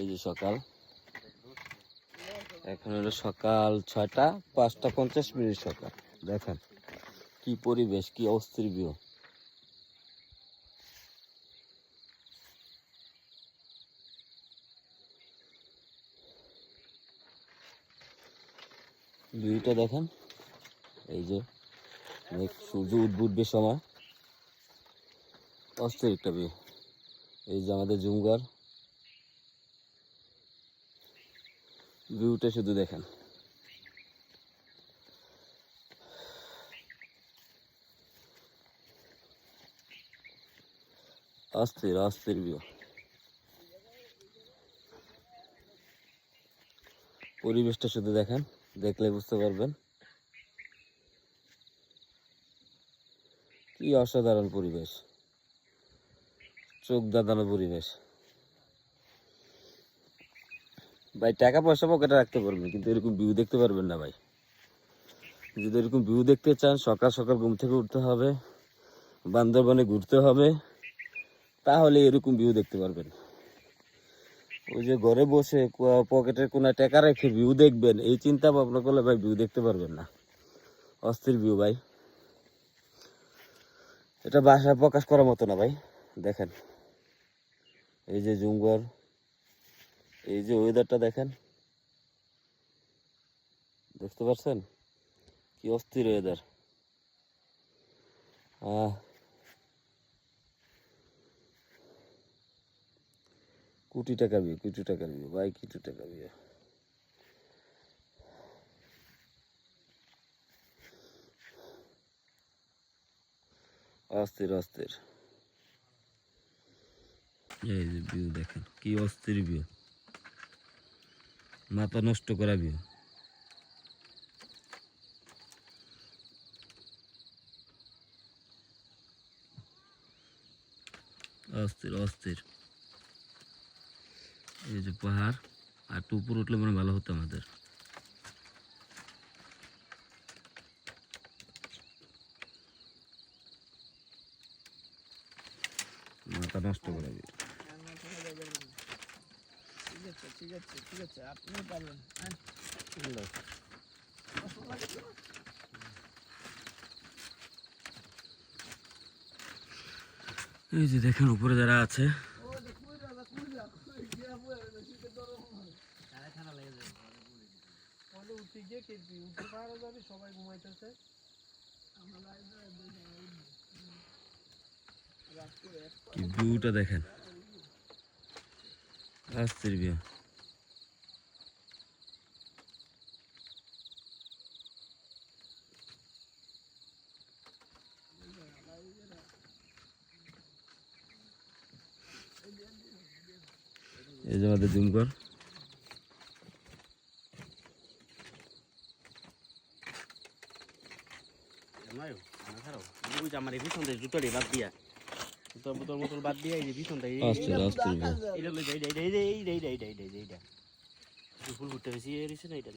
এই যে সকাল। এখন হলো সকাল ছয়টা, পাঁচটা পঞ্চাশ মিনিট সকাল। দেখেন কি পরিবেশ, কি অস্থির ভিউ। ভিউটা দেখেন, এই যে সূর্য উদ্ভুটবে সময়। অস্থির একটা ভিউ। এই যে আমাদের জুমগার ভিউটা শুধু দেখেন। অস্থির অস্থির ভিউ পরিবেশটা শুধু দেখেন, দেখলে বুঝতে পারবেন। কি অসাধারণ পরিবেশ। চোখ দাদানো পরিবেশ। ভাই, টাকা পয়সা পকেটে রাখতে পারবেন, কিন্তু এরকম ভিউ দেখতে পারবেন না ভাই। যদি এরকম ভিউ দেখতে চান, সকাল সকাল ঘুম থেকে উঠতে হবে, বান্দরবনে ঘুরতে হবে, তাহলে এরকম ভিউ দেখতে পারবেন। ওই যে ঘরে বসে পকেটের কোনো টাকা রেখে ভিউ দেখবেন, এই চিন্তা ভাবনা করলে ভাই ভিউ দেখতে পারবেন না। অস্থির ভিউ ভাই। এটা বাসায় প্রকাশ করার মতো না ভাই, দেখেন। এই যে জুমগর এই যে ওয়েদারটা দেখেন। দেখতে পাচ্ছেন? কি অস্থির ওয়েদার কোটি টাকা বিয়ে কোটি টাকার বিয়ে ভাই কোটি টাকা বিয়ে অস্থির অস্থির। এই যে ভিউ দেখেন, কি অস্থির ভিউ মাথা নষ্ট করা ভিউ অস্থির অস্থির। এই যে পাহাড়, আর উপর উঠলে মনে ভালো হতো আমাদের। মাথা নষ্ট করে দিই ঠিক আছে ঠিক আছে ঠিক আছে আপনি পারবেন হ্যাঁ। এই যে দেখেন, উপরে যারা আছে। সবাই ঘুমাইতেছে কি ভিউটা দেখেন? অস্থির ভিউ এই যে আমাদের জুম কর নয় আমার খারাপ বুঝ আমার এই পিছন থেকে জুতোটি বাদ দিয়া জুতোর বোতল বোতল বাদ দিয়া এই যে পিছনটা এই এইটা লই এইটা এইটা এইটা এইটা এইটা এইটা এইটা ফুল ফুটতে বেশি এরিছে না এটা